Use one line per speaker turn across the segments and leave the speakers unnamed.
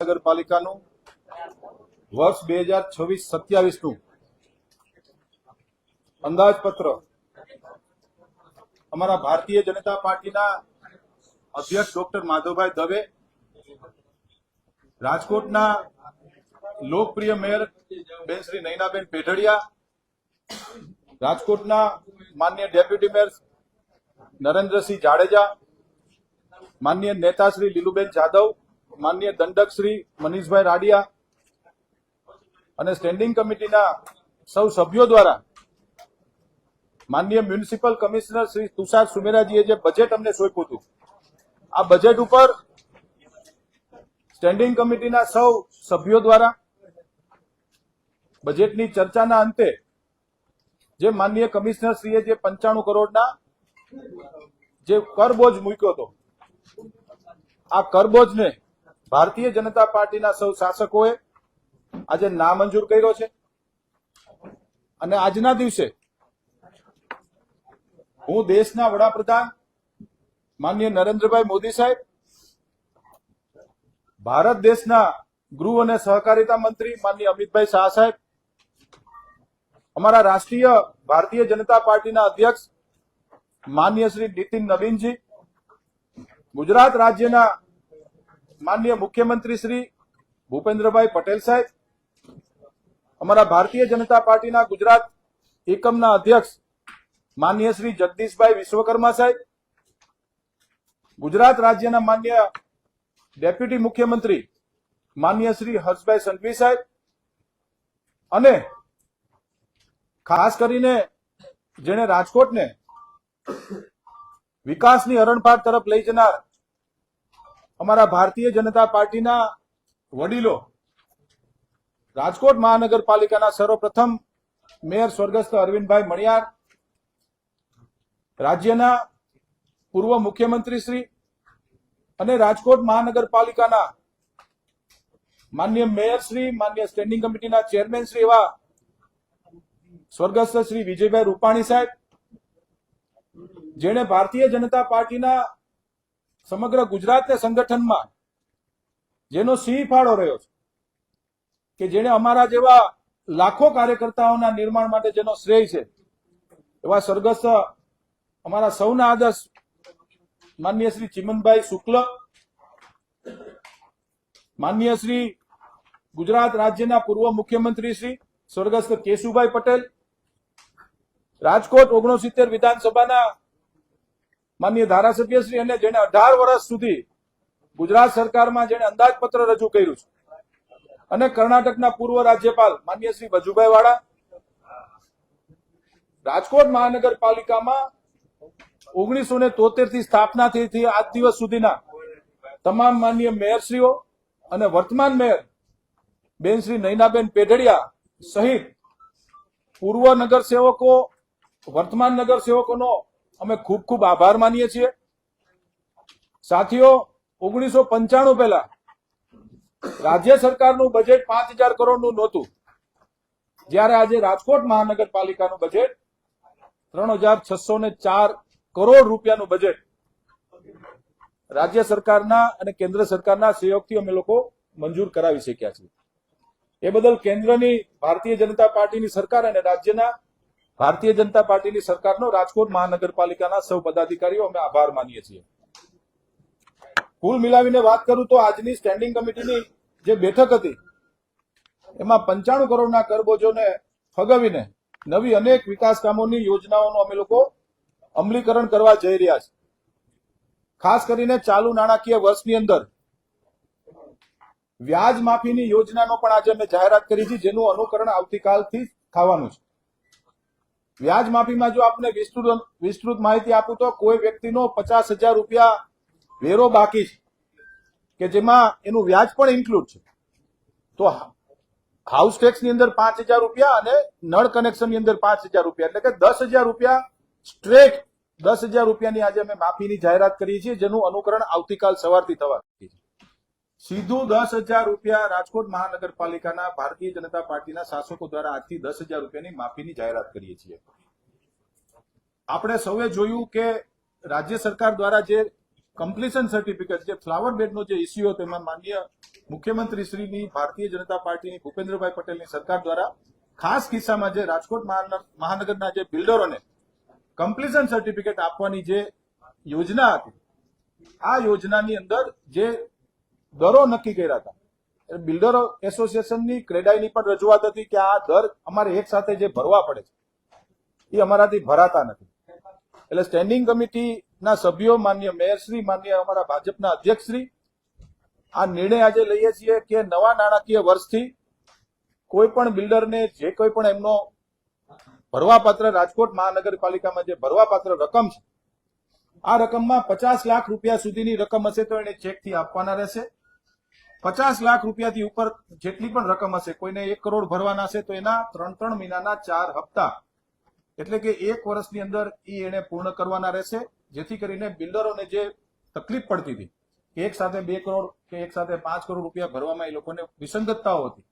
નગરપાલિકાનું વર્ષ બે હજાર છવ્વીસ સત્યાવીસનું અંદાજપત્ર અમારા ભારતીય જનતા પાર્ટીના અધ્યક્ષ ડોક્ટર માધવભાઈ દવે, રાજકોટના લોકપ્રિય મેયર બેન શ્રી નૈનાબેન પેઢડિયા, રાજકોટના માન્ય ડેપ્યુટી મેયર નરેન્દ્રસિંહ જાડેજા, માન્ય નેતા શ્રી લીલુબેન જાદવ માન્ય દંડક શ્રી મનીષભાઈ રાડિયા અને સ્ટેન્ડિંગ કમિટીના સૌ સભ્યો દ્વારા માન્ય મ્યુનિસિપલ કમિશનર શ્રી તુષાર સુમેરાજીએ જે બજેટ અમને સોંપ્યું હતું, આ બજેટ ઉપર સ્ટેન્ડિંગ કમિટીના સૌ સભ્યો દ્વારા બજેટની ચર્ચાના અંતે જે માનનીય કમિશનર શ્રીએ જે પંચાણું કરોડના જે કરબોજ મૂક્યો હતો, આ કરબોજને ભારતીય જનતા પાર્ટીના સૌ શાસકોએ આજે નામંજૂર કર્યો છે. અને આજના દિવસે હું દેશના વડાપ્રધાન માનનીય નરેન્દ્રભાઈ મોદી સાહેબ, ભારત દેશના ગૃહ અને સહકારિતા મંત્રી માનનીય અમિતભાઈ શાહ સાહેબ, અમારા રાષ્ટ્રીય ભારતીય જનતા પાર્ટીના અધ્યક્ષ માન્ય શ્રી નીતિન નવીનજી, ગુજરાત રાજ્યના માનનીય મુખ્યમંત્રી શ્રી ભૂપેન્દ્રભાઈ પટેલ સાહેબ, અમારા ભારતીય જનતા પાર્ટીના ગુજરાત એકમના અધ્યક્ષ માનનીય શ્રી જગદીશભાઈ વિશ્વકર્મા સાહેબ, ગુજરાત રાજ્યના માન્ય ડેપ્યુટી મુખ્યમંત્રી માન્ય શ્રી હર્ષભાઈ સંઘવી સાહેબ અને ખાસ કરીને જેણે રાજકોટને વિકાસની હરણફાળ તરફ લઈ જનાર અમારા ભારતીય જનતા પાર્ટીના વડીલો રાજકોટ મહાનગરપાલિકાના સર્વપ્રથમ મેયર સ્વર્ગસ્થ અરવિંદભાઈ મણિયાર, રાજ્યના પૂર્વ મુખ્યમંત્રી શ્રી અને રાજકોટ મહાનગરપાલિકાના માન્ય મેયર શ્રી, માન્ય સ્ટેન્ડિંગ કમિટીના ચેરમેન શ્રી એવા સ્વર્ગસ્થ શ્રી વિજયભાઈ રૂપાણી સાહેબ, જેણે ભારતીય જનતા પાર્ટીના સમગ્ર ગુજરાતના સંગઠનમાં જેનો સિંહ ફાળો રહ્યો છે, કે જેણે અમારા જેવા લાખો કાર્યકર્તાઓના નિર્માણ માટે જેનો શ્રેય છે, એવા સ્વર્ગસ્થ અમારા સૌના આદર્શ માન્ય શ્રી ચિમનભાઈ શુક્લ માન્ય શ્રી ગુજરાત રાજ્યના પૂર્વ મુખ્યમંત્રી શ્રી સ્વર્ગસ્થ કેશુભાઈ પટેલ, રાજકોટ ઓગણસિત્તેર વિધાનસભાના માન્ય ધારાસભ્યશ્રી અને જેને અઢાર વર્ષ સુધી ગુજરાત સરકારમાં જેને અંદાજપત્ર રજૂ કર્યું છે. અને કર્ણાટકના પૂર્વ રાજ્યપાલ માન્ય શ્રી વજુભાઈ વાળા, રાજકોટ મહાનગરપાલિકામાં ઓગણીસો ને તોતેરથી સ્થાપના થઈ આજ દિવસ સુધીના તમામ માન્ય મેયરશ્રીઓ અને વર્તમાન મેયર બેન શ્રી નૈનાબેન પેઢડિયા સહિત પૂર્વ નગરસેવકો, વર્તમાન નગરસેવકોનો અમે ખૂબ ખૂબ આભાર માનીએ છીએ. સાથીઓ, ઓગણીસો પંચાણું પહેલા રાજ્ય સરકારનું બજેટ પાંચ હજાર કરોડનું નહોતું. જ્યારે આજે રાજકોટ મહાનગરપાલિકાનું બજેટ ત્રણ હજાર છસો ને ચાર કરોડ રૂપિયાનું બજેટ રાજ્ય સરકારના અને કેન્દ્ર સરકારના સહયોગથી અમે લોકો મંજૂર કરાવી શક્યા છીએ. એ બદલ કેન્દ્રની ભારતીય જનતા પાર્ટીની સરકાર અને રાજ્યના ભારતીય જનતા પાર્ટીની સરકારનો રાજકોટ મહાનગરપાલિકાના સૌ પદાધિકારીઓ અમે આભાર માનીએ છીએ. કુલ મિલાવીને વાત કરું તો આજની સ્ટેન્ડિંગ કમિટીની જે બેઠક હતી, એમાં પંચાણું કરોડના કરબોજોને ફગાવીને નવી અનેક વિકાસ કામોની યોજનાઓનું અમે લોકો અમલીકરણ કરવા જઈ રહ્યા છે ખાસ કરીને ચાલુ નાણાકીય વર્ષની અંદર વ્યાજ માફીની યોજનાનો પણ આજે અમે જાહેરાત કરી છે, જેનું અનુકરણ આવતીકાલથી થવાનું છે. વ્યાજ માફીમાં જો આપને વિસ્તૃત વિસ્તૃત માહિતી આપું તો કોઈ વ્યક્તિનો પચાસ હજાર રૂપિયા વેરો બાકી છે. કે જેમાં એનું વ્યાજ પણ ઇન્ક્લુડ છે. તો હાઉસ ટેક્સની અંદર પાંચ હજાર રૂપિયા અને નળ કનેક્શનની અંદર પાંચ હજાર રૂપિયા. એટલે કે દસ હજાર રૂપિયા સ્ટ્રેટ દસ હજાર રૂપિયાની આજે અમે માફીની જાહેરાત કરીએ છીએ, જેનું અનુકરણ આવતીકાલ સવારથી થવા છે. સીધું દસ હજાર રૂપિયા રાજકોટ મહાનગરપાલિકાના ભારતીય જનતા પાર્ટીના શાસકો દ્વારા આજથી દસ હજાર રૂપિયાની માફીની જાહેરાત કરીએ છીએ. આપણે સૌએ જોયું કે રાજ્ય સરકાર દ્વારા જે કમ્પ્લીશન સર્ટિફિકેટ જે ફ્લાવર બેડનો જે ઇસ્યુ હતો, એમાં માન્ય મુખ્યમંત્રી ભારતીય જનતા પાર્ટીની, ભૂપેન્દ્રભાઈ પટેલની સરકાર દ્વારા ખાસ કિસ્સામાં જે રાજકોટ મહાનગર- મહાનગરના જે બિલ્ડરોને કમ્પ્લીશન સર્ટિફિકેટ આપવાની જે યોજના હતી, આ યોજનાની અંદર જે દરો નક્કી કર્યા હતા. એટલે બિલ્ડરો એસોસિએશનની ક્રેડાઈની પણ રજૂઆત હતી કે આ દર અમારે એક સાથે જે ભરવા પડે છે, એ અમારાથી ભરાતા નથી. એટલે સ્ટેન્ડિંગ કમિટીના સભ્યો માન્ય મેયરશ્રી, માન્ય અમારા ભાજપના અધ્યક્ષશ્રી, આ નિર્ણય આજે લઈએ છીએ કે નવા નાણાકીય વર્ષથી કોઈ પણ બિલ્ડરને જે કોઈ પણ એમનો ભરવાપાત્ર રાજકોટ મહાનગરપાલિકામાં જે ભરવાપાત્ર રકમ છે, આ રકમમાં પચાસ લાખ રૂપિયા સુધીની રકમ હશે તો એને ચેકથી આપવાના રહેશે. પચાસ લાખ રૂપિયાથી ઉપર જેટલી પણ રકમ હશે, કોઈને એક કરોડ ભરવાના હશે તો એના ત્રણ ત્રણ મહિનાના ચાર હપ્તા. એટલે કે એક વર્ષની અંદર એ એને પૂર્ણ કરવાના રહેશે, જેથી કરીને બિલ્ડરોને જે તકલીફ પડતી હતી એક સાથે બે કરોડ કે એક સાથે પાંચ કરોડ રૂપિયા ભરવામાં એ લોકોને વિસંગતતાઓ હતી.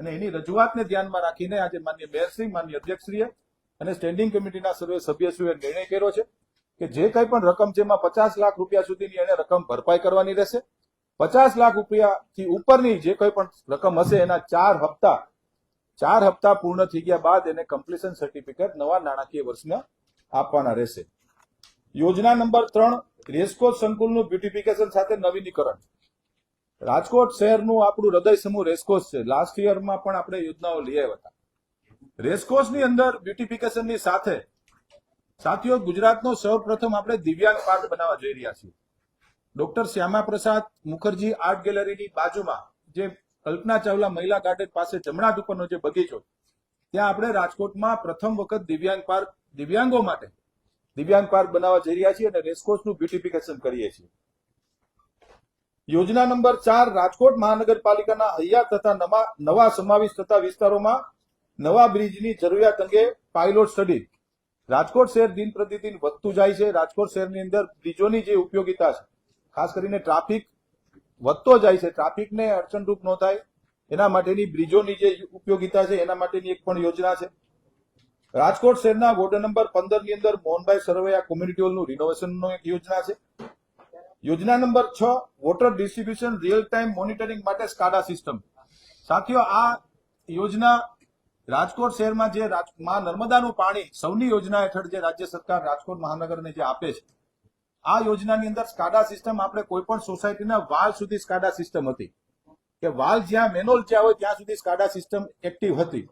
અને એની રજૂઆતને ધ્યાનમાં રાખીને આજે માન્ય મેયરશ્રી માન્ય અધ્યક્ષશ્રીએ અને સ્ટેન્ડિંગ કમિટીના સર્વે સભ્યશ્રીએ નિર્ણય કર્યો છે કે જે કંઈ પણ રકમ જેમાં પચાસ લાખ રૂપિયા સુધીની એને રકમ ભરપાઈ કરવાની રહેશે પચાસ લાખ રૂપિયાથી ઉપરની જે કોઈ પણ રકમ હશે, એના ચાર હપ્તા ચાર હપ્તા પૂર્ણ થઈ ગયા બાદ એને કમ્પ્લીશન સર્ટિફિકેટ નવા નાણાકીય વર્ષના આપવાના રહેશે. યોજના નંબર ત્રણ રેસકોર્સ સંકુલનું બ્યુટિફિકેશન સાથે નવીનીકરણ. રાજકોટ શહેરનું આપણું હૃદય સમૂહ રેસકોર્સ છે. લાસ્ટ યરમાં પણ આપણે યોજનાઓ લઈ આવ્યા હતા. રેસકોર્સની અંદર બ્યુટિફિકેશનની સાથે, સાથીઓ, ગુજરાતનો સૌપ્રથમ આપણે દિવ્યાંગ પાર્ક બનાવવા જઈ રહ્યા છીએ. ડોક્ટર શ્યામા પ્રસાદ મુખર્જી આર્ટ ગેલેરીની બાજુમાં, જે કલ્પના ચાવલા મહિલા ગાર્ડન પાસે જમણા ઉપરનો જે બગીચો, ત્યાં આપણે રાજકોટમાં પ્રથમ વખત દિવ્યાંગ પાર્ક, દિવ્યાંગો માટે દિવ્યાંગ પાર્ક બનાવવા જઈ રહ્યા છીએ અને રેસકોર્સનું બ્યુટિફિકેશન કરીએ છીએ. યોજના નંબર ચાર, રાજકોટ મહાનગરપાલિકાના હૈયા તથા નવા સમાવિષ્ટ થતા વિસ્તારોમાં નવા બ્રિજની જરૂરિયાત અંગે પાયલોટ સ્ટડી રાજકોટ શહેર દિન પ્રતિદિન વધતું જાય છે. રાજકોટ શહેરની અંદર બ્રિજોની જે ઉપયોગિતા છે ખાસ કરીને ટ્રાફિક વધતો જાય છે. ટ્રાફિકને અડચણરૂપ ન થાય. એના માટેની બ્રિજોની જે ઉપયોગિતા છે, એના માટેની એક પણ યોજના છે. રાજકોટ શહેરના વોર્ડ નંબર પંદરની અંદર મોહનભાઈ સરવૈયા કોમ્યુનિટી હોલનું રિનોવેશનનો એક યોજના છે. યોજના નંબર છ water distribution real time monitoring માટે સ્કાડા સિસ્ટમ સાથીઓ, આ યોજના રાજકોટ શહેરમાં જે માં નર્મદાનું પાણી સૌની યોજના હેઠળ જે રાજ્ય સરકાર રાજકોટ મહાનગરને જે આપે છે આ યોજનાની અંદર સ્કાડા સિસ્ટમ આપણે કોઈ પણ સોસાયટીના વાલ સુધી સ્કાડા સિસ્ટમ હતી. કે વાલ જ્યાં મેનોલ જ્યાં હોય ત્યાં સુધી સ્કાડા સિસ્ટમ એક્ટિવ હતી.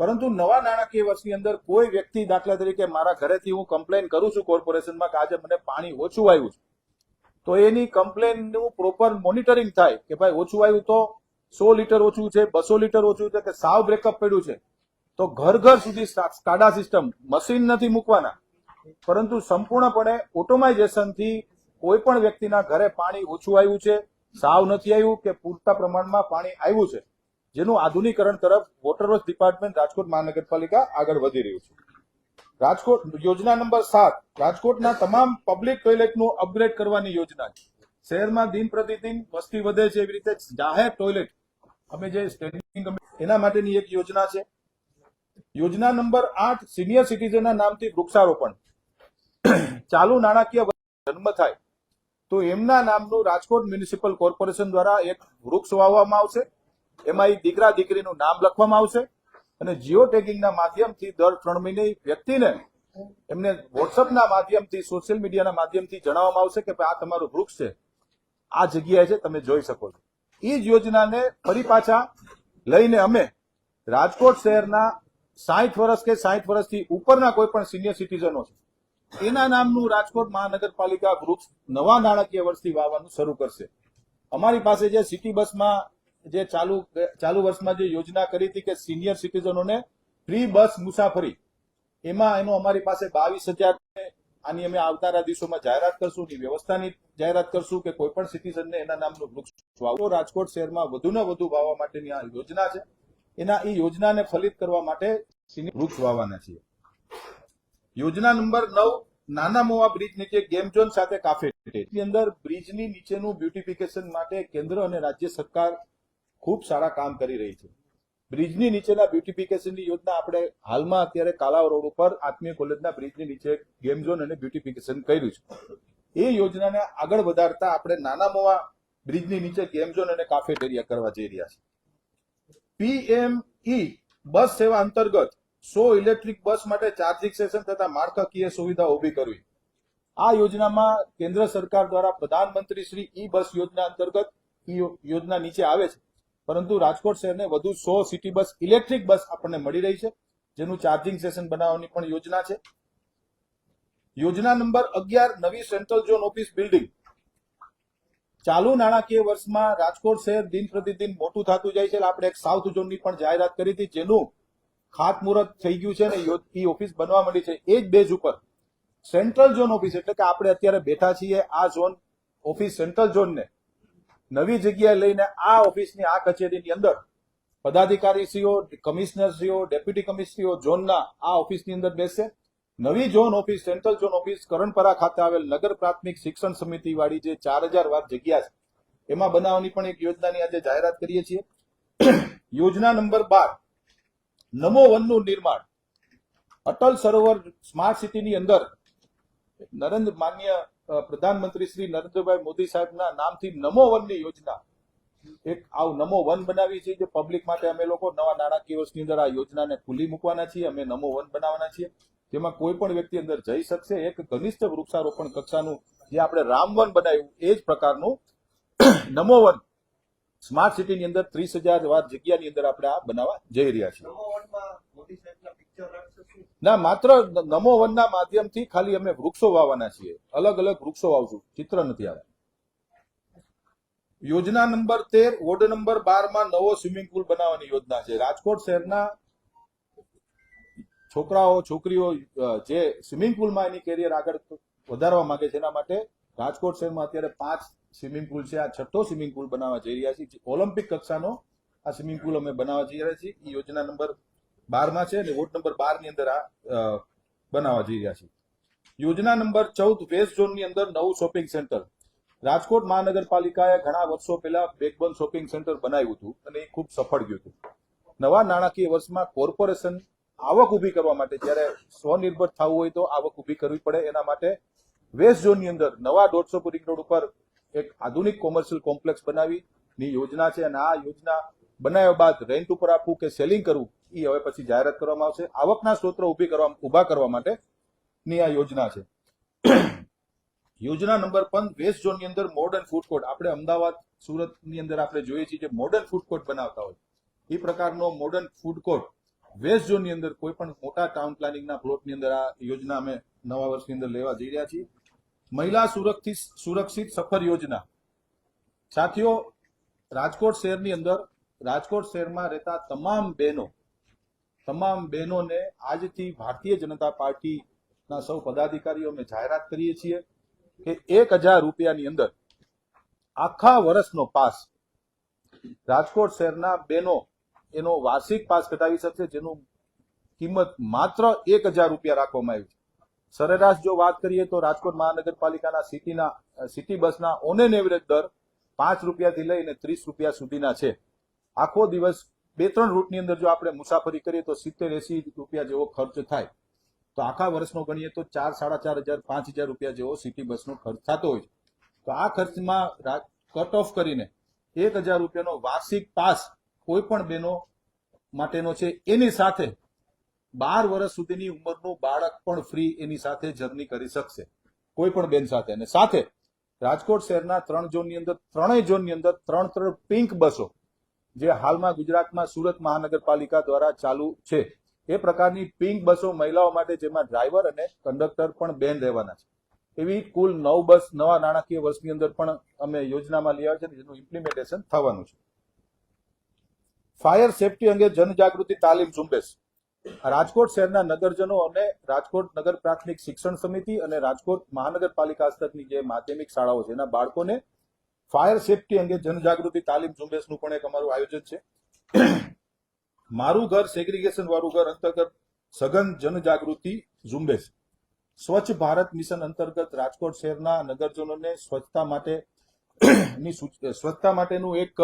પરંતુ નવા નાણાકીય વર્ષની અંદર કોઈ વ્યક્તિ દાખલા તરીકે મારા ઘરેથી હું કમ્પ્લેન કરું છું કોર્પોરેશનમાં કે આજે મને પાણી ઓછું આવ્યું છે. તો એની કમ્પ્લેનનું પ્રોપર મોનિટરિંગ થાય કે ભાઈ ઓછું આવ્યું તો સો લીટર ઓછું છે, બસો લીટર ઓછું છે કે સાવ બ્રેકઅપ પડ્યું છે. તો ઘર ઘર સુધી સ્કાડા સિસ્ટમ મશીન નથી મૂકવાના. પરંતુ સંપૂર્ણપણે ઓટોમાઇઝેશનથી કોઈ પણ વ્યક્તિના ઘરે પાણી ઓછું આવ્યું છે, સાવ નથી આવ્યું કે પૂરતા પ્રમાણમાં પાણી આવ્યું છે, જેનું આધુનિકરણ તરફ વોટર વર્ક્સ ડિપાર્ટમેન્ટ રાજકોટ મહાનગરપાલિકા આગળ વધી રહ્યું છે. રાજકોટ યોજના નંબર સાત, રાજકોટના તમામ પબ્લિક ટોયલેટનું અપગ્રેડ કરવાની યોજના છે. શહેરમાં દિન પ્રતિદિન વસ્તી વધે છે એવી રીતે જાહેર ટોયલેટ અમે જે સ્ટેન્ડિંગ એના માટેની એક યોજના છે. યોજના નંબર આઠ સિનિયર સિટીઝનના નામથી વૃક્ષારોપણ. ચાલુ નાણાકીય જન્મ થાય, તો એમના નામનું રાજકોટ મ્યુનિસિપલ કોર્પોરેશન દ્વારા એક વૃક્ષ વાવવામાં આવશે. એમાં એ દીકરા દીકરીનું નામ લખવામાં આવશે અને જીઓ ટેગિંગના માધ્યમથી દર ત્રણ મહિને વ્યક્તિને એમને વોટ્સઅપના માધ્યમથી, સોશિયલ મીડિયાના માધ્યમથી જણાવવામાં આવશે કે આ તમારું વૃક્ષ છે. આ જગ્યાએ છે, તમે જોઈ શકો છો. એ જ યોજનાને ફરી પાછા લઈને અમે રાજકોટ શહેરના સાઠ વર્ષ કે સાઠ વર્ષથી ઉપરના કોઈ પણ સિનિયર સિટીઝનો છે એના નામનું રાજકોટ મહાનગરપાલિકા વૃક્ષ નવા નાણાકીય વર્ષથી વાવવાનું શરૂ કરશે. અમારી પાસે જે સિટી બસમાં જે ચાલુ ચાલુ વર્ષમાં જે યોજના કરી હતી કે સિનિયર સિટીઝનોને ફ્રી બસ મુસાફરી, એમાં એનો અમારી પાસે બાવીસ હજાર આની અમે આવનારા દિવસોમાં જાહેરાત કરશું ની વ્યવસ્થાની જાહેરાત કરશું કે કોઈ પણ સિટીઝનને એના નામનું વૃક્ષ વાવો. રાજકોટ શહેરમાં વધુને વધુ વાવવા માટેની આ યોજના છે. એના, એ યોજનાને ફલિત કરવા માટે વૃક્ષ વાવવાના છીએ. યોજના નંબર નવ, નાના મોવા બ્રિજ નીચે ગેમ ઝોન સાથે કાફે અંદર બ્રિજની નીચેનું બ્યુટિફિકેશન માટે કેન્દ્ર અને રાજ્ય સરકાર ખૂબ સારા કામ કરી રહી છે. બ્રિજની નીચેના બ્યુટિફિકેશનની યોજના આપણે હાલમાં અત્યારે કાલાવ રોડ ઉપર આત્મીય કોલેજના બ્રિજની નીચે ગેમ ઝોન અને બ્યુટિફિકેશન કર્યું છે. એ યોજનાને આગળ વધારતા આપણે નાના મોવા બ્રિજની નીચે ગેમ ઝોન અને કાફેટેરિયા કરવા જઈ રહ્યા છે પીએમઈ બસ સેવા અંતર્ગત સો ઇલેક્ટ્રિક બસ માટે ચાર્જિંગ સેશન તથા માળખાકીય સુવિધા ઊભી કરવી. આ યોજનામાં કેન્દ્ર સરકાર દ્વારા પ્રધાનમંત્રી શ્રી ઈ બસ યોજના અંતર્ગત ઈ યોજના નીચે આવે છે. પરંતુ રાજકોટ શહેરને વધુ સો સિટી બસ, ઇલેક્ટ્રિક બસ આપણને મળી રહી છે, જેનું ચાર્જિંગ સેશન બનાવવાની પણ યોજના છે. યોજના નંબર અગિયાર, નવી સેન્ટ્રલ ઝોન ઓફિસ બિલ્ડિંગ. ચાલુ નાણાકીય વર્ષમાં રાજકોટ શહેર દિન પ્રતિદિન મોટું થતું જાય છે. આપણે એક સાઉથ ઝોનની પણ જાહેરાત કરી હતી, જેનું ખાતમુહૂર્ત થઈ ગયું છે ને એ ઓફિસ બનવા માંડી છે. એ જ બેઝ ઉપર સેન્ટ્રલ ઝોન ઓફિસ, એટલે કે આપણે અત્યારે બેઠા છીએ આ ઝોન ઓફિસ સેન્ટ્રલ ઝોનને. નવી જગ્યાએ લઈને આ ઓફિસની આ કચેરીની અંદર પદાધિકારીશ્રીઓ, કમિશનરશ્રીઓ, ડેપ્યુટી કમિશનરીઓ ઝોનના આ ઓફિસની અંદર બેસશે નવી zone office, central zone office Karanpara ખાતે આવેલ નગર પ્રાથમિક શિક્ષણ સમિતિ વાળી જે ચાર હજાર વાર જગ્યા છે, એમાં બનાવવાની પણ એક યોજનાની આજે જાહેરાત કરીએ છીએ. યોજના નંબર બાર નમો વનનું નિર્માણ. અટલ સરોવર સ્માર્ટ સિટીની અંદર નરેન્દ્ર, માન્ય પ્રધાનમંત્રી શ્રી નરેન્દ્રભાઈ મોદી સાહેબના નામથી નમો વનની યોજના. એક આવું નમો વન બનાવી છે જે પબ્લિક માટે અમે લોકો નવા નાણાકીય અંદર આ યોજનાને ખુલ્લી મૂકવાના છીએ. અમે નમો વન બનાવવાના છીએ. જેમાં કોઈ પણ વ્યક્તિ અંદર જઈ શકશે. એક ઘનિષ્ઠ વૃક્ષારોપણ કક્ષાનું જે આપણે રામવન બનાવ્યું, એ જ પ્રકારનું નમો વન સ્માર્ટ સિટીની અંદર ત્રીસ હજાર જગ્યાની અંદર આપણે આ બનાવવા જઈ રહ્યા છીએ. ના માત્ર નમો વનના માધ્યમથી ખાલી અમે વૃક્ષો વાવવાના છીએ. અલગ અલગ વૃક્ષો વાવશું. ચિત્ર નથી આવે. યોજના નંબર તેર વોર્ડ નંબર બારમાં નવો સ્વિમિંગ પુલ બનાવવાની યોજના છે. રાજકોટ શહેરના છોકરાઓ છોકરીઓ જે સ્વિમિંગ પુલમાં એની કેરિયર આગળ વધારવા માંગે છે એના માટે રાજકોટ શહેરમાં અત્યારે પાંચ સ્વિમિંગ પુલ છે, આ છઠ્ઠો સ્વિમિંગ પુલ બનાવવા જઈ રહ્યા છીએ. ઓલિમ્પિક કક્ષાનો આ સ્વિમિંગ પુલ અમે બનાવવા જઈ રહ્યા છીએ. એ યોજના નંબર બારમાં છે અને વોર્ડ નંબર બારની અંદર આ બનાવવા જઈ રહ્યા છીએ. યોજના નંબર ચૌદ વેસ્ટ ઝોનની અંદર નવું શોપિંગ સેન્ટર. રાજકોટ મહાનગરપાલિકાએ ઘણા વર્ષો પહેલા બેકબોન શોપિંગ સેન્ટર બનાવ્યું હતું અને એ ખૂબ સફળ ગયું હતું. નવા નાણાકીય વર્ષમાં કોર્પોરેશન આવક ઊભી કરવા માટે જ્યારે સ્વનિર્ભર થવું હોય તો આવક ઊભી કરવી પડે. એના માટે વેસ્ટ ઝોનની અંદર નવા દોઢસો રિંગ રોડ ઉપર એક આધુનિક કોમર્શિયલ કોમ્પ્લેક્સ બનાવીની યોજના છે અને આ યોજના બનાવ્યા બાદ રેન્ટ ઉપર આપવું કે સેલિંગ કરવું એ હવે પછી જાહેરાત કરવામાં આવશે. આવકના સ્ત્રોતો ઊભી કરવા, ઊભા કરવા માટે ની આ યોજના છે. યોજના નંબર પંદ વેસ્ટ ઝોનની અંદર મોડર્ન ફૂડ કોર્ટ આપણે અમદાવાદ, સુરતની અંદર આપણે જોઈએ છીએ જે મોડર્ન ફૂડ કોર્ટ બનાવતા હોય. એ પ્રકારનો મોડર્ન ફૂડ કોર્ટ વેસ્ટ ઝોનની અંદર કોઈ પણ મોટા ટાઉન પ્લાનિંગના પ્લોટની અંદર આ યોજના અમે નવા વર્ષની અંદર લેવા જઈ રહ્યા છીએ. મહિલા સુરક્ષિત સુરક્ષિત સફર યોજના. સાથીઓ, રાજકોટ શહેરની અંદર, રાજકોટ શહેરમાં રહેતા તમામ બહેનો, તમામ બહેનોને આજથી ભારતીય જનતા પાર્ટીના સૌ પદાધિકારીઓ અમે જાહેરાત કરીએ છીએ કે એક હજાર રૂપિયાની અંદર આખા વર્ષનો પાસ રાજકોટ શહેરના બહેનો એનો વાર્ષિક પાસ કઢાવી શકશે, જેનું કિંમત માત્ર એક હજાર રૂપિયા રાખવામાં આવી છે. સરેરાશ જો વાત કરીએ તો રાજકોટ મહાનગરપાલિકાના સિટીના સિટી બસના ઓન એન એવરેજ દર પાંચ રૂપિયાથી લઈને ત્રીસ રૂપિયા સુધીના છે. આખો દિવસ બે ત્રણ રૂટની અંદર જો આપણે મુસાફરી કરીએ તો સિત્તેર એસી રૂપિયા જેવો ખર્ચ થાય. તો આખા વર્ષનો ગણીએ તો ચાર, સાડા ચાર હજાર, પાંચ હજાર રૂપિયા જેવો સિટી બસનો ખર્ચ થતો હોય છે. તો આ ખર્ચમાં કટ ઓફ કરીને એક હજાર રૂપિયાનો વાર્ષિક પાસ કોઈ પણ બેનો માટેનો છે. એની સાથે બાર વર્ષ સુધીની ઉંમરનું બાળક પણ ફ્રી એની સાથે જર્ની કરી શકશે. કોઈ પણ બેન સાથે. અને સાથે રાજકોટ શહેરના ત્રણ ઝોનની અંદર, ત્રણેય ઝોનની અંદર ત્રણ ત્રણ પિંક બસો, જે હાલમાં ગુજરાતમાં સુરત મહાનગરપાલિકા દ્વારા ચાલુ છે. એ પ્રકારની પિંક બસો મહિલાઓ માટે જેમાં ડ્રાઈવર અને કંડક્ટર પણ બેન રહેવાના છે. એવી કુલ નવ બસ, નવા નાણાકીય વર્ષની અંદર પણ અમે યોજનામાં લઈ આવ્યા છે જેનું ઇમ્પ્લિમેન્ટેશન થવાનું છે. ફાયર સેફટી અંગે જનજાગૃતિ તાલીમ ઝુંબેશ. રાજકોટ શહેરના નગરજનો અને રાજકોટ નગર પ્રાથમિક શિક્ષણ સમિતિ અને રાજકોટ મહાનગરપાલિકા હસ્તકની જે માધ્યમિક શાળાઓ છે, એના બાળકોને ફાયર સેફટી અંગે જનજાગૃતિ તાલીમ ઝુંબેશનું પણ એક અમારું આયોજન છે. મારું ઘર સેગ્રીગેશન વાળું ઘર અંતર્ગત સઘન જનજાગૃતિ ઝુંબેશ. સ્વચ્છ ભારત મિશન અંતર્ગત રાજકોટ શહેરના નગરજનોને સ્વચ્છતા માટે સ્વચ્છતા માટેનું એક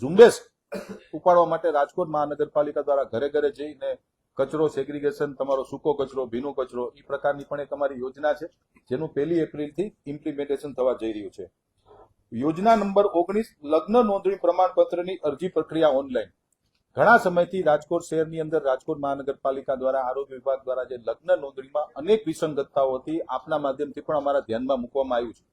ઝુંબેશ ઉપાડવા માટે રાજકોટ મહાનગરપાલિકા દ્વારા ઘરે ઘરે જઈને કચરો સેગ્રીગેશન તમારો સૂકો કચરો, ભીનો કચરો એ પ્રકારની પણ એક અમારી યોજના છે, જેનું પહેલી એપ્રિલથી ઇમ્પ્લિમેન્ટેશન થવા જઈ રહ્યું છે. યોજના નંબર ઓગણીસ, લગ્ન નોંધણી પ્રમાણપત્રની અરજી પ્રક્રિયા ઓનલાઈન. ઘણા સમયથી રાજકોટ શહેરની અંદર રાજકોટ મહાનગરપાલિકા દ્વારા, આરોગ્ય વિભાગ દ્વારા જે લગ્ન નોંધણીમાં અનેક વિસંગતતાઓ હતી આપના માધ્યમથી પણ અમારા ધ્યાનમાં મૂકવામાં આવ્યું છે.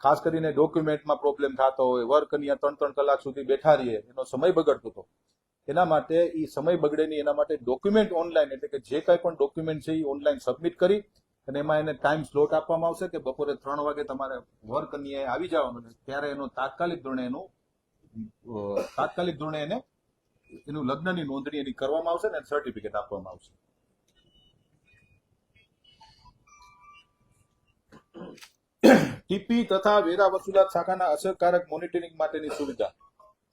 ખાસ કરીને ડોક્યુમેન્ટમાં પ્રોબ્લેમ થતો હોય વર્ક કન્યા ત્રણ ત્રણ કલાક સુધી બેઠા રહીએ, એનો સમય બગડતો હતો. એના માટે એ સમય બગડે નહીં એના માટે ડોક્યુમેન્ટ ઓનલાઈન એટલે કે જે કાંઈ પણ ડોક્યુમેન્ટ છે એ ઓનલાઈન સબમિટ કરી અને એમાં એને ટાઈમ સ્લોટ આપવામાં આવશે કે બપોરે ત્રણ વાગે તમારે વર્ક કન્યાએ આવી જવાનું ત્યારે એનો તાત્કાલિક ધોરણે એનું તાત્કાલિક ધોરણે એને, એનું લગ્નની નોંધણી એની કરવામાં આવશે ને સર્ટિફિકેટ આપવામાં આવશે. ટીપી તથા વેરા વસૂલાત શાખાના અસરકારક મોનિટરિંગ માટેની સુવિધા.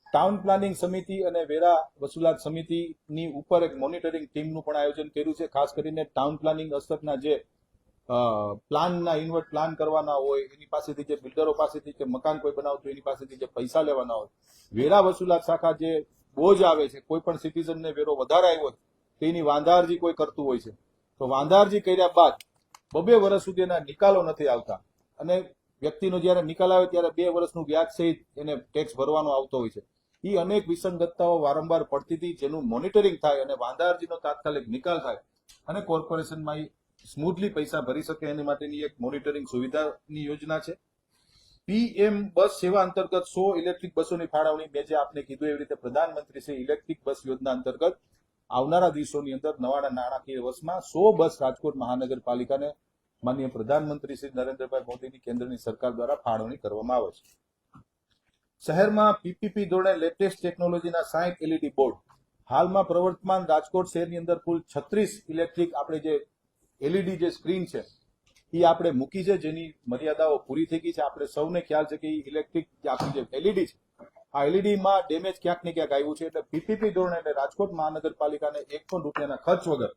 ટાઉન પ્લાનિંગ સમિતિ અને વેરા વસૂલાત સમિતિની ઉપર એક મોનિટરિંગ ટીમનું પણ આયોજન કર્યું છે. ખાસ કરીને ટાઉન પ્લાનિંગ હસ્તકના જે પ્લાનના ઇન્વર્ટ પ્લાન કરવાના હોય, એની પાસેથી જે બિલ્ડરો પાસેથી કે મકાન કોઈ બનાવતું એની પાસેથી જે પૈસા લેવાના હોય, વેરા વસૂલાત શાખા જે બોજ આવે છે, કોઈ પણ સિટીઝનને વેરો વધારે આવ્યો હોય તેની વાંધારજી કોઈ કરતું હોય છે. તો વાંધારજી કર્યા બાદ બબે વર્ષ સુધી એના નિકાલો નથી આવતા. અને વ્યક્તિનો જ્યારે નિકાલ આવે ત્યારે બે વર્ષનું વ્યાજ સહિત એને ટેક્સ ભરવાનો આવતો હોય છે. એ અનેક વિસંગતતાઓ વારંવાર પડતી હતી, જેનું મોનિટરિંગ થાય અને વાંધારજીનો તાત્કાલિક નિકાલ થાય અને કોર્પોરેશનમાં એ સ્મૂથલી પૈસા ભરી શકે એની માટેની એક મોનિટરિંગ સુવિધાની યોજના છે. પીએમ બસ સેવા અંતર્ગત સો ઇલેક્ટ્રિક બસોની ફાળવણી મેં જે આપને કીધું એવી રીતે પ્રધાનમંત્રી શ્રી ઇલેક્ટ્રિક બસ યોજના અંતર્ગત આવનારા દિવસોની અંદર નવાના નાણાકીય વર્ષમાં સો બસ રાજકોટ મહાનગરપાલિકાને માનનીય પ્રધાનમંત્રી શ્રી નરેન્દ્રભાઈ મોદીની કેન્દ્રની સરકાર દ્વારા ફાળવણી કરવામાં આવે છે. શહેરમાં પીપીપી ધોરણે લેટેસ્ટ ટેકનોલોજીના સાહીઠ એલઈડી બોર્ડ, હાલમાં પ્રવર્તમાન રાજકોટ શહેરની અંદર કુલ છત્રીસ ઇલેક્ટ્રિક આપણે જે એલઈડી જે સ્ક્રીન છે એ આપણે મૂકી છે, જેની મર્યાદાઓ પૂરી થઈ ગઈ છે. આપણે સૌને ખ્યાલ છે કે ઇલેક્ટ્રિક આપણી જે એલઈડી છે, આ એલઈડીમાં ડેમેજ ક્યાંક ને ક્યાંક આવ્યું છે. એટલે પીપીપી ધોરણે એટલે રાજકોટ મહાનગરપાલિકાને એક પણ રૂપિયાના ખર્ચ વગર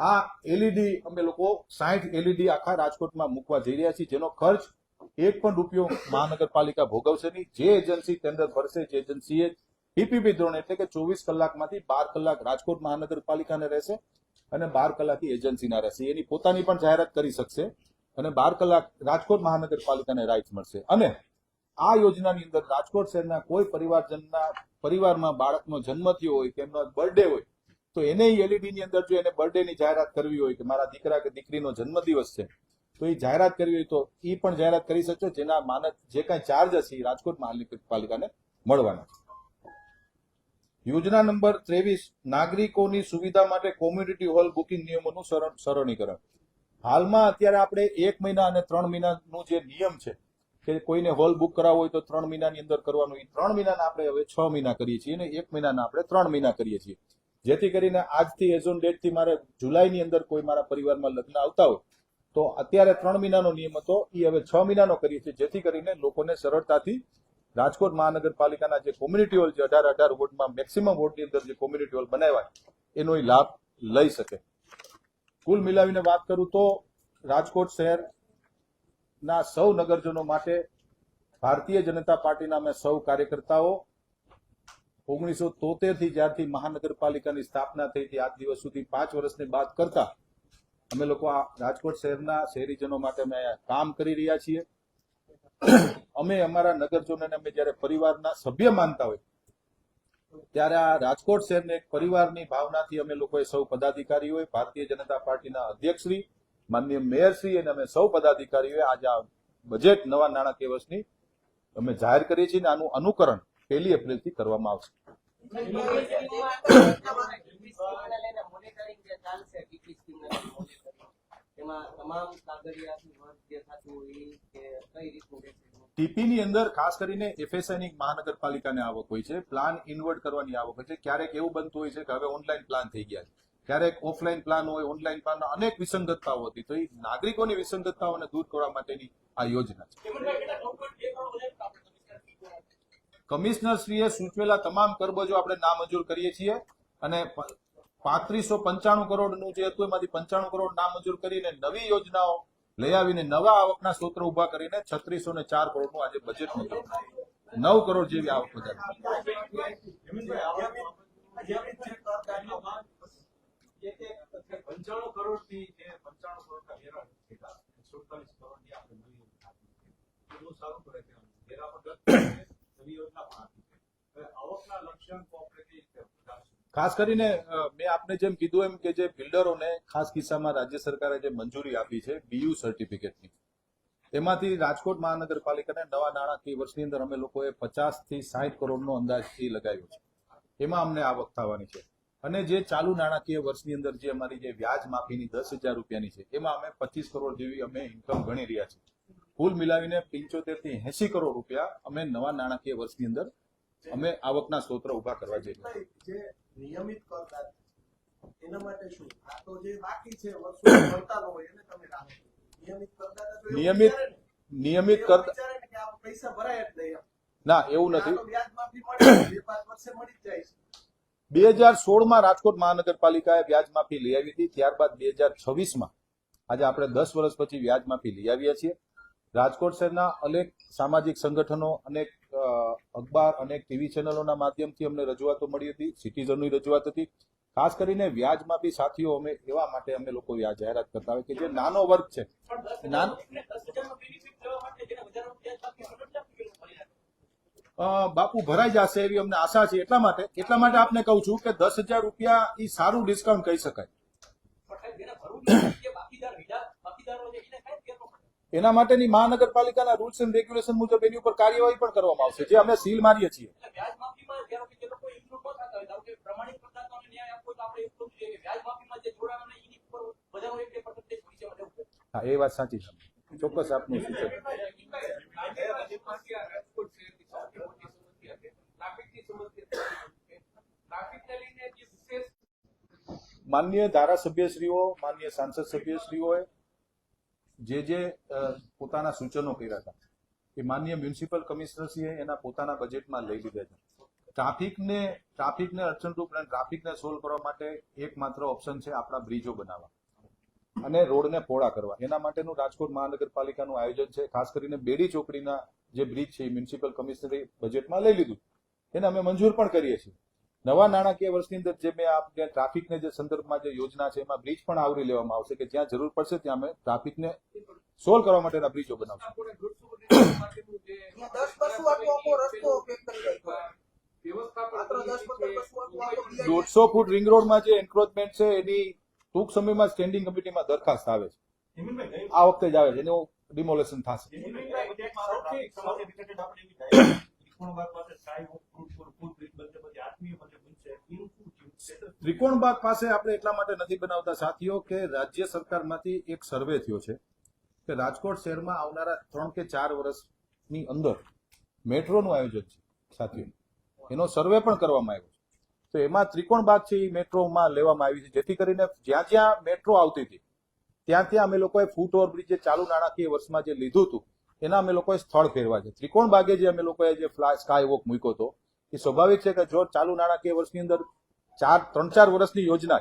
આ એલઈડી અમે લોકો સાઠ એલઈડી આખા રાજકોટમાં મૂકવા જઈ રહ્યા છીએ, જેનો ખર્ચ એક પણ રૂપિયો મહાનગરપાલિકા ભોગવશે નહીં. જે એજન્સી ટેન્ડર ભરશે, જે એજન્સીએ પીપીપી ધોરણ એટલે કે ચોવીસ કલાકમાંથી બાર કલાક રાજકોટ મહાનગરપાલિકાને રહેશે અને બાર કલાક એજન્સીના રહેશે. એની પોતાની પણ જાહેરાત કરી શકશે અને બાર કલાક રાજકોટ મહાનગરપાલિકાને રાઈટ મળશે. અને આ યોજનાની અંદર રાજકોટ શહેરના કોઈ પરિવારજનના પરિવારમાં બાળકનો જન્મ થયો હોય કે એમનો બર્થડે હોય તો એને એલઈડી ની અંદર જો એને બર્થડેની જાહેરાત કરવી હોય કે મારા દીકરા કે દીકરીનો જન્મદિવસ છે, તો એ જાહેરાત કરવી હોય તો એ પણ જાહેરાત કરી શકશો જેના માનક જે કાંઈ ચાર્જ હશે એ રાજકોટ મહાનગરપાલિકાને મળવાના છે. યોજના નંબર ત્રેવીસ, નાગરિકોની સુવિધા માટે કોમ્યુનિટી હોલ બુકિંગ નિયમોનું સરળ- સરળીકરણ. હાલમાં અત્યારે આપણે એક મહિના અને ત્રણ મહિનાનું જે નિયમ છે, કે કોઈને હોલ બુક કરાવવો હોય તો ત્રણ મહિનાની અંદર કરવાનું એ ત્રણ મહિનાના આપણે હવે છ મહિના કરીએ છીએ અને એક મહિનાના આપણે ત્રણ મહિના કરીએ છીએ. જેથી કરીને આજથી એઝ ઓન ડેટથી મારે જુલાઈની અંદર કોઈ મારા પરિવારમાં લગ્ન આવતા હોય, તો અત્યારે ત્રણ મહિનાનો નિયમ હતો એ હવે છ મહિનાનો કરીએ છીએ, જેથી કરીને લોકોને સરળતાથી રાજકોટ મહાનગરપાલિકાના જે કોમ્યુનિટી હોલ છે, અઢાર અઢાર વોર્ડમાં મેક્સિમમ વોર્ડની અંદર જે કોમ્યુનિટી હોલ બનાવ્યા, એનો લાભ લઈ શકે. કુલ મિલાવીને વાત કરું તો રાજકોટ શહેરના સૌ નગરજનો માટે ભારતીય જનતા પાર્ટીના અમે સૌ કાર્યકર્તાઓ ઓગણીસો તોતેરથી જ્યારથી મહાનગરપાલિકાની સ્થાપના થઈ હતી, આજ દિવસ સુધી પાંચ વર્ષની બાદ કરતા અમે લોકો આ રાજકોટ શહેરના શહેરીજનો માટે અમે કામ કરી રહ્યા છીએ. અમે અમારા નગરજનોને અમે જ્યારે પરિવારના સભ્ય માનતા હોય, ત્યારે આ રાજકોટ શહેરને એક પરિવારની ભાવનાથી અમે લોકોએ સૌ પદાધિકારીઓએ ભારતીય જનતા પાર્ટીના અધ્યક્ષશ્રી, માનનીય મેયરશ્રી અને અમે સૌ પદાધિકારીઓએ આજે આ બજેટ નવા નાણાકીય વર્ષની અમે જાહેર કરીએ છીએ અને આનું અનુકરણ પહેલી એપ્રિલથી કરવામાં આવશે.
મોનિટરિંગ જે ચાલશે ટીપી સ્કીમના મોનિટરિંગ એમાં તમામ કાગળિયાથી વર્ક જે થતું હોય એ કે કઈ રીતનું રહેશે
ટીપી ની અંદર ખાસ કરીને એફએસઆઈની મહાનગરપાલિકાને આવક હોય છે. પ્લાન ઇન્વર્ટ કરવાની આવક હોય છે. ક્યારેક એવું બનતું હોય છે કે હવે ઓનલાઈન પ્લાન થઈ ગયા છે. ક્યારેક ઓફલાઈન પ્લાન હોય, ઓનલાઈન પ્લાન અનેક વિસંગતતાઓ હતી. તો એ નાગરિકોની વિસંગતતાઓને દૂર કરવા માટેની આ યોજના છે. કમિશનર શ્રીએ સૂચવેલા તમામ કરબજો આપણે નામંજૂર કરીએ છીએ અને પાંત્રીસો પંચાણું કરોડનું જે હતું એમાંથી પંચાણું કરોડ નામંજૂર કરીને નવી યોજનાઓ લઈ આવીને નવા આવકના સૂત્ર ઊભા કરીને છત્રીસો ને ચાર કરોડનું આજે બજેટ મંજૂર નવ કરોડ જેવી આવક વધારી.
એક કરોડ સુડતાલીસ
ખાસ કરીને મેં આપને જેમ કીધું એમ કે જે બિલ્ડરોને ખાસ કિસ્સામાં રાજ્ય સરકારે જે મંજૂરી આપી છે બીયુ સર્ટિફિકેટની એમાંથી રાજકોટ મહાનગરપાલિકાને નવા નાણાકીય વર્ષની અંદર અમે લોકોએ પચાસથી સાઠ કરોડનો અંદાજથી લગાવ્યો છે. એમાં અમને આવક થવાની છે. અને જે ચાલુ નાણાકીય વર્ષની અંદર જે અમારી જે વ્યાજ માફીની દસ હજાર રૂપિયાની છે, એમાં અમે પચીસ કરોડ જેવી અમે ઇન્કમ ગણી રહ્યા છીએ. કુલ મિલાવીને પંચોતેરથી એસી કરોડ રૂપિયા અમે નવા નાણાકીય વર્ષની અંદર અમે આવકના સ્ત્રોત ઊભા કરવા જઈ
જે નિયમિત કરદાર એના માટે શું? આ તો જે બાકી છે વર્ષો ભરતા હોય એને તમે નિયમિત કરદાર
નિયમિત નિયમિત કરતા
વિચારે ને કે આ પૈસા ભરાય જ નહીં
ના એવું નથી.
બે
હજાર સોળમાં રાજકોટ મહાનગરપાલિકાએ વ્યાજ માફી લઈ આવી હતી ત્યારબાદ બે હજાર છવ્વીસમાં આજે આપણે દસ વર્ષ પછી વ્યાજ માફી લઈ આવીએ છીએ. રાજકોટ શહેરના અનેક સામાજિક સંગઠનો, અનેક અખબાર, અનેક ટીવી ચેનલોના માધ્યમથી અમને રજૂઆતો મળી હતી, સિટીઝનની રજૂઆત હતી. ખાસ કરીને વ્યાજ માફી સાથીઓ અમે, એવા માટે અમે લોકો વ્યાજ જાહેરાત કરતા હોય કે જે નાનો વર્ગ છે. બાપુ ભરાઈ જશે એવી અમને આશા છે એટલા માટે એટલા માટે આપને કહું છું કે દસ હજાર રૂપિયા એ સારું ડિસ્કાઉન્ટ કહી શકાય. એના માટેની મહાનગરપાલિકાના રૂલ્સ એન્ડ રેગ્યુલેશન મુજબ એની ઉપર કાર્યવાહી પણ કરવામાં આવશે જે અમે સીલ મારીએ છીએ. હા એ વાત સાચી છે. ચોક્કસ આપનું સૂચન. માન્ય ધારાસભ્યશ્રીઓ માન્ય સાંસદ સભ્યશ્રીઓએ જે જે પોતાના સૂચનો કર્યા હતા, એ માન્ય મ્યુનિસિપલ કમિશનરશ્રીએ એના પોતાના બજેટમાં લઈ લીધા છે. ટ્રાફિકને ટ્રાફિકને અડચણરૂપ અને ટ્રાફિકને સોલ્વ કરવા માટે એકમાત્ર ઓપ્શન છે આપણા બ્રિજો બનાવવા અને રોડને પહોળા કરવા. એના માટેનું રાજકોટ મહાનગરપાલિકાનું આયોજન છે, ખાસ કરીને બેડી ચોકડીના જે બ્રિજ છે એ મ્યુનિસિપલ કમિશનરે બજેટમાં લઈ લીધું. એને અમે મંજૂર પણ કરીએ છીએ. નવા નાણાકીય વર્ષની અંદર જે મેં આપને ટ્રાફિકને જે સંદર્ભમાં જે યોજના છે એમાં બ્રિજ પણ આવરી લેવામાં આવશે કે જ્યાં જરૂર પડશે ત્યાં અમે ટ્રાફિકને સોલ્વ કરવા માટેના બ્રિજો બનાવશું. દોઢસો ફૂટ રિંગ રોડમાં જે એન્ક્રોચમેન્ટ છે એની ટૂંક સમયમાં સ્ટેન્ડિંગ કમિટીમાં દરખાસ્ત આવે છે. આ વખતે જ આવે છે એનું ડિમોલેશન થશે.
છે. ત્રિકોણબાગ પાસે
આપણે એટલા માટે નથી બનાવતા સાથીઓ કે રાજ્ય સરકારમાંથી એક સર્વે થયો છે કે રાજકોટ શહેરમાં આવનારા ત્રણ કે ચાર વર્ષની અંદર મેટ્રોનું આયોજન છે, સાથીઓ. એનો સર્વે પણ કરવામાં આવ્યો છે. તો એમાં ત્રિકોણબાગ છે એ મેટ્રોમાં લેવામાં આવી છે. જેથી કરીને જ્યાં જ્યાં મેટ્રો આવતી હતી, ત્યાં ત્યાં અમે લોકોએ ફૂટ ઓવરબ્રિજ જે ચાલુ નાણાકીય વર્ષમાં જે લીધું હતું, એના અમે લોકોએ સ્થળ ફેરવા છે. ત્રિકોણ બાગે જે અમે લોકોએ જે ફ્લાય સ્કાય વોક મૂક્યો હતો એ સ્વાભાવિક છે કે જો ચાલુ નાણાકીય વર્ષની અંદર ચાર, ત્રણ, ચાર વર્ષની યોજના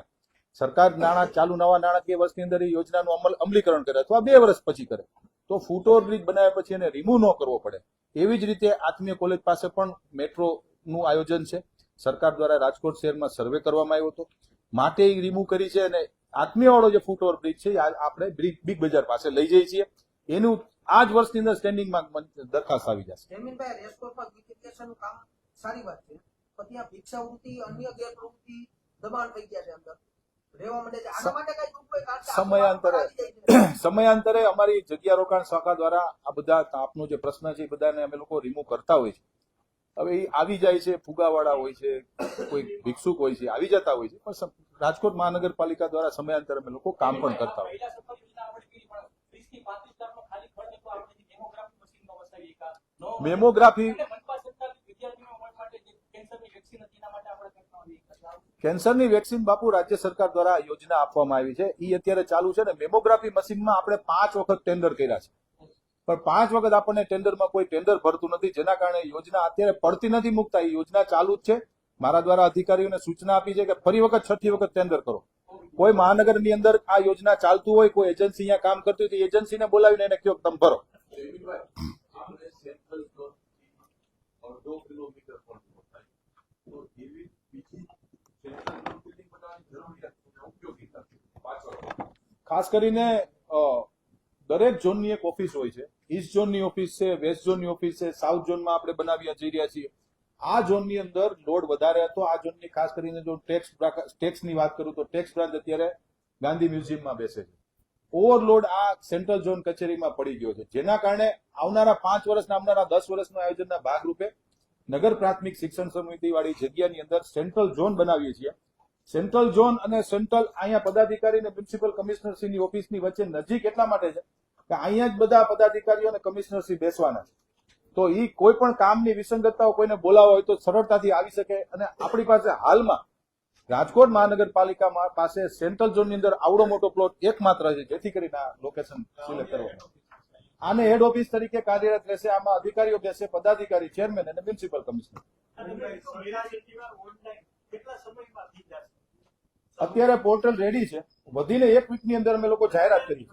સરકાર નાણાં ચાલુ નવા નાણાકીય વર્ષની અંદર એ યોજનાનું અમલ, અમલીકરણ કરે અથવા બે વર્ષ પછી કરે, તો ફૂટ બ્રિજ બનાવ્યા પછી એને રિમૂવ ન કરવો પડે. એવી જ રીતે આત્મીય કોલેજ પાસે પણ મેટ્રોનું આયોજન છે. સરકાર દ્વારા રાજકોટ શહેરમાં સર્વે કરવામાં આવ્યો હતો. માટે એ રિમૂવ કરી છે અને આત્મીયવાળો જે ફૂટ ઓવરબ્રિજ છે આપણે બ્રિજ- બિગ બજાર પાસે લઈ જઈએ છીએ. એનું આ જ વર્ષની અંદર સ્ટેન્ડિંગમાં દરખાસ્ત આવી જશે.
સારી વાત છે. પણ ત્યાં ભિક્ષાવૃત્તિ અન્ય ગેરપ્રવૃત્તિ દબાણ થઈ ગયા છે અંદર.
સમયાંતરે અમારી જગ્યા રોકાણ શાખા દ્વારા આ બધા તાપનો જે પ્રશ્ન છે એ બધાને અમે લોકો રિમૂવ કરતા હોય છે. હવે એ આવી જાય છે ફુગાવાળા હોય છે કોઈ ભિક્ષુક હોય છે આવી જતા હોય છે. પણ રાજકોટ મહાનગરપાલિકા દ્વારા સમયાંતરે અમે લોકો કામ પણ કરતા હોય છે. મેમોગ્રાફી કેન્સરની વેક્સિન બાપુ રાજ્ય સરકાર દ્વારા યોજના આપવામાં આવી છે. એ અત્યારે ચાલુ છે ને મેમોગ્રાફી મશીનમાં આપણે પાંચ વખત ટેન્ડર કર્યા છે. પણ પાંચ વખત આપણને ટેન્ડરમાં કોઈ ટેન્ડર ભરતું નથી જેના કારણે યોજના અત્યારે પડતી નથી મૂકતા. એ યોજના ચાલુ જ છે. મારા દ્વારા અધિકારીઓને સૂચના આપી છે કે ફરી વખત છઠ્ઠી વખત ટેન્ડર કરો. કોઈ મહાનગરની અંદર આ યોજના ચાલતું હોય કોઈ એજન્સી અહીંયા કામ કરતી હોય તો એજન્સીને બોલાવીને એને કયો કે તમે ભરો.
કિલોમીટર
ખાસ કરીને દરેક ઝોનની એક ઓફિસ હોય છે. ઈસ્ટ ઝોનની ઓફિસ છે, વેસ્ટ ઝોનની ઓફિસ છે, સાઉથ ઝોનમાં આપણે બનાવી જઈ રહ્યા છીએ. આ ઝોનની અંદર લોડ વધારે હતો. આ ઝોનની ખાસ કરીને જો ટેક્સ ટેક્સની વાત કરું તો ટેક્સ બ્રાન્ચ અત્યારે ગાંધી મ્યુઝિયમમાં બેસે છે. ઓવરલોડ આ સેન્ટ્રલ ઝોન કચેરીમાં પડી ગયો છે. જેના કારણે આવનારા પાંચ વર્ષના, આવનારા દસ વર્ષના આયોજનના ભાગરૂપે નગર પ્રાથમિક શિક્ષણ સમિતિ વાળી જગ્યાની અંદર સેન્ટ્રલ ઝોન બનાવીએ છીએ. સેન્ટ્રલ ઝોન અને સેન્ટ્રલ અહીંયા પદાધિકારી અને પ્રિન્સિપલ કમિશનરશ્રીની ઓફિસની વચ્ચે નજીક એટલા માટે છે કે અહીંયા જ બધા પદાધિકારીઓ અને કમિશનરશ્રી બેસવાના છે. તો એ કોઈ પણ કામની વિસંગતતાઓ કોઈને બોલાવવા હોય તો સરળતાથી આવી શકે અને આપણી પાસે હાલમાં રાજકોટ મહાનગરપાલિકા પાસે સેન્ટ્રલ ઝોનની અંદર આવડો મોટો પ્લોટ એકમાત્ર છે, જેથી કરીને આ લોકેશન સિલેક્ટ કરવામાં આને હેડ ઓફિસ તરીકે કાર્યરત રહેશે. આમાં અધિકારીઓ બેસે, પદાધિકારી ચેરમેન અને મ્યુનિસિપલ કમિશનર અત્યારે પોર્ટલ રેડી છે. વધીને એક વીકની અંદર અમે લોકો જાહેરાત કરી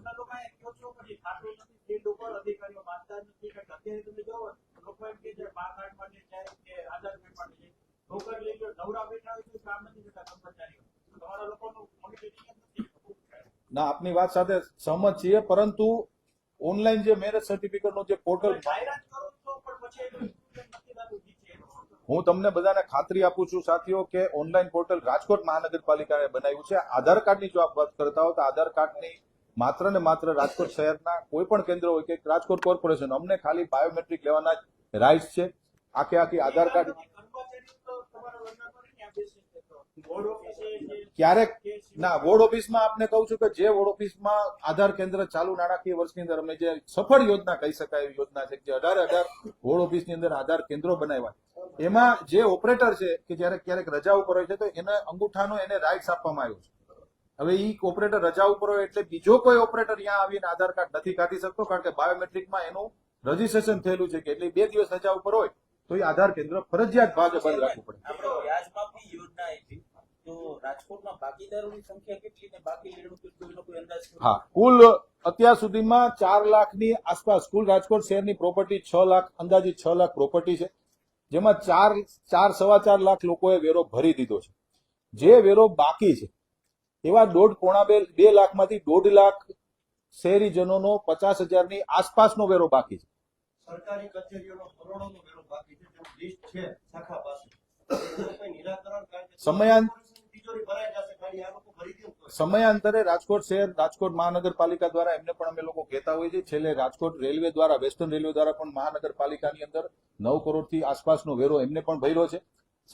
ના, આપની વાત સાથે સહમત છીએ, પરંતુ ઓનલાઈન જે મેરેજ સર્ટિફિકેટનું જે પોર્ટલ? હું તમને બધાને ખાતરી આપું છું સાથીઓ કે ઓનલાઈન પોર્ટલ રાજકોટ મહાનગરપાલિકાએ બનાવ્યું છે. આધાર કાર્ડની જો આપ વાત કરતા હો તો આધાર કાર્ડની માત્ર ને માત્ર રાજકોટ શહેરના કોઈ પણ કેન્દ્ર હોય કે રાજકોટ કોર્પોરેશન અમને ખાલી બાયોમેટ્રિક લેવાના જ રાઇટ્સ છે. આખે આખી આધાર કાર્ડ ક્યારેક ના, વોર્ડ ઓફિસમાં આપને કહું છું કે જે વોર્ડ ઓફિસમાં આધાર કેન્દ્ર ચાલુ નાણાકીય વર્ષની અંદર અમે જે સફળ યોજના કહી શકાય એવી યોજના છે જે અઢાર અઢાર વોર્ડ ઓફિસની અંદર આધાર કેન્દ્રો બનાવ્યા એમાં જે ઓપરેટર છે કે જ્યારે ક્યારેક રજા ઉપર હોય છે, તો એને અંગૂઠાનો એને રાઇટ્સ આપવામાં આવ્યો છે. હવે ઈ ઓપરેટર રજા ઉપર હોય એટલે બીજો કોઈ ઓપરેટર ત્યાં આવીને આધાર કાર્ડ નથી કાઢી શકતો, કારણ કે બાયોમેટ્રિકમાં એનું રજીસ્ટ્રેશન થયેલું છે કે એટલે બે દિવસ રજા ઉપર હોય, તો એ આધાર કેન્દ્ર ફરજિયાત ભાગે બંધ રાખવું પડે.
યોજના તો રાજકોટમાં ભાગીદારોની સંખ્યા કેટલી ને બાકી લેણું કેટલું કોઈ અંદાજ
હા કુલ અત્યાર સુધીમાં ચાર લાખની આસપાસ કુલ રાજકોટ શહેરની પ્રોપર્ટી છ લાખ અંદાજે છ લાખ પ્રોપર્ટી છે. જેમાં ચાર ચાર સવા ચાર લાખ લોકોએ વેરો ભરી દીધો છે. જે વેરો બાકી છે એવા દોઢ પોણા બે બે લાખમાંથી દોઢ લાખ શહેરીજનોનો પચાસ હજારની આસપાસનો વેરો બાકી છે.
સરકારી કચેરીઓનો કરોડોનો વેરો બાકી છે. લિસ્ટ છે શાખા પાસે.
સમયાંત- સમયાંતરે રાજકોટ શહેર રાજકોટ મહાનગરપાલિકા દ્વારા એમને પણ અમે લોકો કહેતા હોઈએ છીએ છેલ્લે રાજકોટ રેલવે દ્વારા વેસ્ટર્ન રેલવે દ્વારા પણ મહાનગરપાલિકાની અંદર નવ કરોડથી આસપાસનો વેરો એમને પણ ભર્યો છે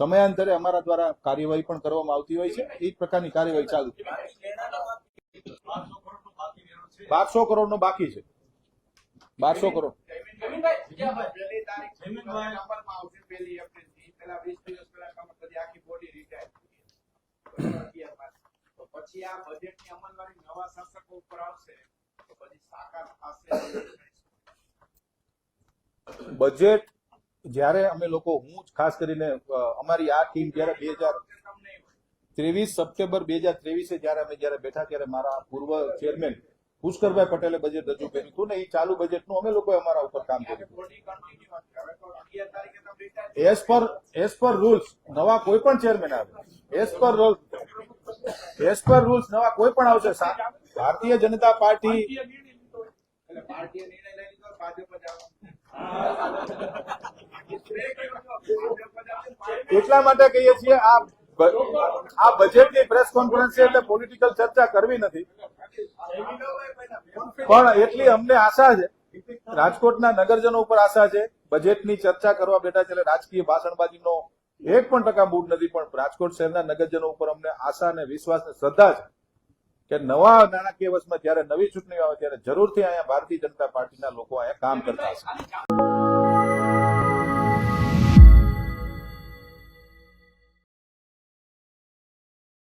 સમયાંતરે અમારા દ્વારા કાર્યવાહી પણ કરવામાં આવતી હોય છે એ જ પ્રકારની કાર્યવાહી ચાલુ છે બારસો કરોડનો બાકી છે બારસો કરોડ
પેલી વીસ દિવસ આખી બોડી રિટાયર થઈ ગઈ. અગિયાર માસ. તો પછી આ બજેટની અમલવારી નવા શાસકો ઉપર આવશે તો પછી સાકાર થશે
બજેટ જ્યારે અમે લોકો હું જ ખાસ કરીને અ, અમારી આ ટીમ જ્યારે બે હજાર
તમને
ત્રેવીસ સપ્ટેમ્બર બે હજાર ત્રેવીસે જ્યારે અમે જ્યારે બેઠા ત્યારે મારા પૂર્વ ચેરમેન પુષ્કરભાઈ પટેલે બજેટ રજૂ કર્યું હતું ને એ ચાલુ બજેટનું અમે લોકોએ અમારા ઉપર કામ કર્યું as per as per rules નવા કોઈ પણ ચેરમેન આવે as per rules as per rules નવા કોઈ પણ આવશે ભારતીય જનતા પાર્ટી
એટલે
માટે કહીએ છીએ, આ આ બજેટની પ્રેસ કોન્ફરન્સ છે એટલે પોલિટિકલ ચર્ચા કરવી નથી. પણ એટલી અમને આશા છે, રાજકોટના નગરજનો ઉપર આશા છે બજેટની ચર્ચા કરવા બેઠા છે, એટલે રાજકીય ભાષણબાજીનો એક પણ ટકા મૂડ નથી, પણ રાજકોટ શહેરના નગરજનો ઉપર અમને આશા અને વિશ્વાસ અને શ્રદ્ધા છે કે નવા નાણાકીય વર્ષમાં જયારે નવી ચૂંટણી આવે, ત્યારે જરૂરથી અહીંયા ભારતીય જનતા પાર્ટીના લોકો અહીંયા કામ કરતા હશે.